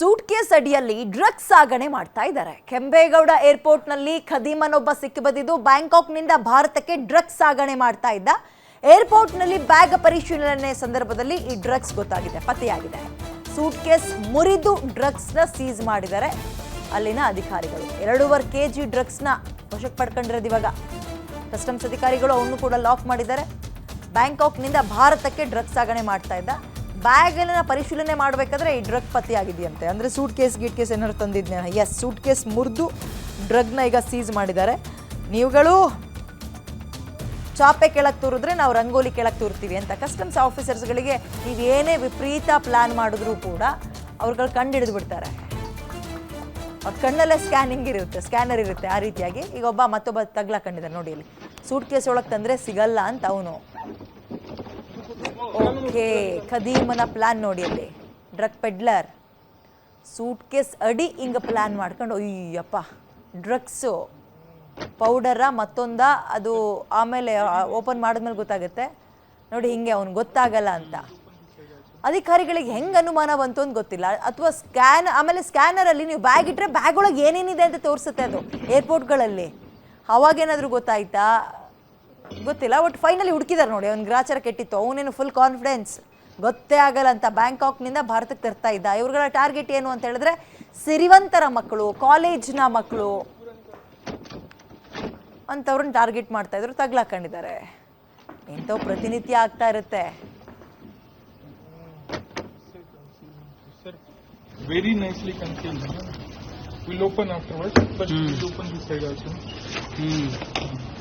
Suit case ಅಡಿಯಲ್ಲಿ drugs ಸಾಗಣೆ ಮಾಡ್ತಾ ಇದ್ದಾರೆ. ಕೆಂಪೇಗೌಡ ಏರ್ಪೋರ್ಟ್ನಲ್ಲಿ ಖದೀಮನೊಬ್ಬ ಬ್ಯಾಂಕಾಕ್ ಬ್ಯಾಂಕಾಕ್ನಿಂದ ಭಾರತಕ್ಕೆ ಡ್ರಗ್ಸ್ ಸಾಗಣೆ ಮಾಡ್ತಾ ಇದ್ದ. ಏರ್ಪೋರ್ಟ್ನಲ್ಲಿ ಬ್ಯಾಗ್ ಪರಿಶೀಲನೆ ಸಂದರ್ಭದಲ್ಲಿ ಈ ಡ್ರಗ್ಸ್ ಗೊತ್ತಾಗಿದೆ, ಪತ್ತೆಯಾಗಿದೆ. ಸೂಟ್ ಕೇಸ್ ಮುರಿದು ಡ್ರಗ್ಸ್ನ ಸೀಸ್ ಮಾಡಿದ್ದಾರೆ. ಅಲ್ಲಿನ ಅಧಿಕಾರಿಗಳು ಎರಡೂವರೆ ಕೆ ಜಿ ಡ್ರಗ್ಸ್ನ ವಶಕ್ಕೆ ಪಡ್ಕೊಂಡಿರೋದು ಇವಾಗ. ಕಸ್ಟಮ್ಸ್ ಅಧಿಕಾರಿಗಳು ಅವನು ಕೂಡ ಲಾಕ್ ಮಾಡಿದ್ದಾರೆ. ಬ್ಯಾಂಕಾಕ್ನಿಂದ ಭಾರತಕ್ಕೆ ಡ್ರಗ್ಸ್ ಸಾಗಣೆ ಮಾಡ್ತಾ ಇದ್ದ. ಬ್ಯಾಗನ್ನ ಪರಿಶೀಲನೆ ಮಾಡಬೇಕಾದ್ರೆ ಈ ಡ್ರಗ್ ಪತ್ತೆಯಾಗಿದೆಯಂತೆ ಅಂದರೆ ಸೂಟ್ ಕೇಸ್, ಗೀಟ್ ಕೇಸ್ ಏನಾದ್ರು ತಂದಿದ್ನ? ಎಸ್ ಸೂಟ್ ಕೇಸ್ ಮುರಿದು ಡ್ರಗ್ನ ಈಗ ಸೀಸ್ ಮಾಡಿದ್ದಾರೆ. ನೀವುಗಳು ಚಾಪೆ ಕೆಳಗೆ ತೂರಿದ್ರೆ ನಾವು ರಂಗೋಲಿ ಕೆಳಗೆ ತೂರ್ತೀವಿ ಅಂತ. ಕಸ್ಟಮ್ಸ್ ಆಫೀಸರ್ಸ್ಗಳಿಗೆ ನೀವು ಏನೇ ವಿಪರೀತ ಪ್ಲಾನ್ ಮಾಡಿದ್ರೂ ಕೂಡ ಅವ್ರುಗಳು ಕಂಡು ಹಿಡಿದು ಬಿಡ್ತಾರೆ. ಅವ್ರ ಕಣ್ಣಲ್ಲೇ ಸ್ಕ್ಯಾನಿಂಗ್ ಇರುತ್ತೆ ಸ್ಕ್ಯಾನರ್ ಇರುತ್ತೆ ಆ ರೀತಿಯಾಗಿ. ಈಗ ಒಬ್ಬ ಮತ್ತೊಬ್ಬ ತಗ್ಲಾಕೊಂಡಿದ್ದಾರೆ ನೋಡಿ ಇಲ್ಲಿ. ಸೂಟ್ ಕೇಸ್ ಒಳಗೆ ತಂದರೆ ಸಿಗಲ್ಲ ಅಂತ ಅವನು. ಓಕೆ, ಖದೀಮನ ಪ್ಲಾನ್ ನೋಡಿ ಅಲ್ಲಿ. ಡ್ರಗ್ ಪೆಡ್ಲರ್ ಸೂಟ್ ಕೇಸ್ ಅಡಿ ಹಿಂಗ ಪ್ಲಾನ್ ಮಾಡ್ಕೊಂಡು ಅಯ್ಯಪ್ಪ ಡ್ರಗ್ಸು ಪೌಡರ ಮತ್ತೊಂದ, ಅದು ಆಮೇಲೆ ಓಪನ್ ಮಾಡಿದ್ಮೇಲೆ ಗೊತ್ತಾಗುತ್ತೆ. ನೋಡಿ, ಹಿಂಗೆ ಅವ್ನು ಗೊತ್ತಾಗಲ್ಲ ಅಂತ. ಅಧಿಕಾರಿಗಳಿಗೆ ಹೆಂಗೆ ಅನುಮಾನ ಬಂತು ಅಂತ ಗೊತ್ತಿಲ್ಲ. ಅಥವಾ ಸ್ಕ್ಯಾನ್ ಆಮೇಲೆ ಸ್ಕ್ಯಾನರಲ್ಲಿ ನೀವು ಬ್ಯಾಗ್ ಇಟ್ಟರೆ ಬ್ಯಾಗ್ ಒಳಗೆ ಏನೇನಿದೆ ಅಂತ ತೋರಿಸುತ್ತೆ ಅದು ಏರ್ಪೋರ್ಟ್ಗಳಲ್ಲಿ ಅವಾಗೇನಾದರೂ ಗೊತ್ತಾಯ್ತಾ? ಗೊತ್ತಿಲ್ಲ ಬಟ್ ಫೈನಲಿ ಹುಡುಕಿದಾರೆ ನೋಡಿ ಅವ್ನ ಗ್ರಾಚಾರ ಕೆಟ್ಟಿತ್ತು ಅವನೇನು ಫುಲ್ ಕಾನ್ಫಿಡೆನ್ಸ್ ಗೊತ್ತೇ ಆಗಲ್ಲ ಅಂತ ಬ್ಯಾಂಕಾಕ್ನಿಂದ ಭಾರತಕ್ಕೆ ತರ್ತಾ ಇದ್ದ ಇವ್ರುಗಳ ಟಾರ್ಗೆಟ್ ಏನು ಅಂತ ಹೇಳಿದ್ರೆ ಸಿರಿವಂತರ ಮಕ್ಕಳು ಕಾಲೇಜ್ನ ಮಕ್ಕಳು ಅಂಥವ್ರನ್ನ ಟಾರ್ಗೆಟ್ ಮಾಡ್ತಾ ಇದ್ರು ತಗ್ಲಾಕೊಂಡಿದ್ದಾರೆ ಎಂಥವು ಪ್ರತಿನಿತ್ಯ ಆಗ್ತಾ ಇರುತ್ತೆ Sir, very nicely concealed. huh? We'll open afterwards. First, we'll open this side also. Hmm. So,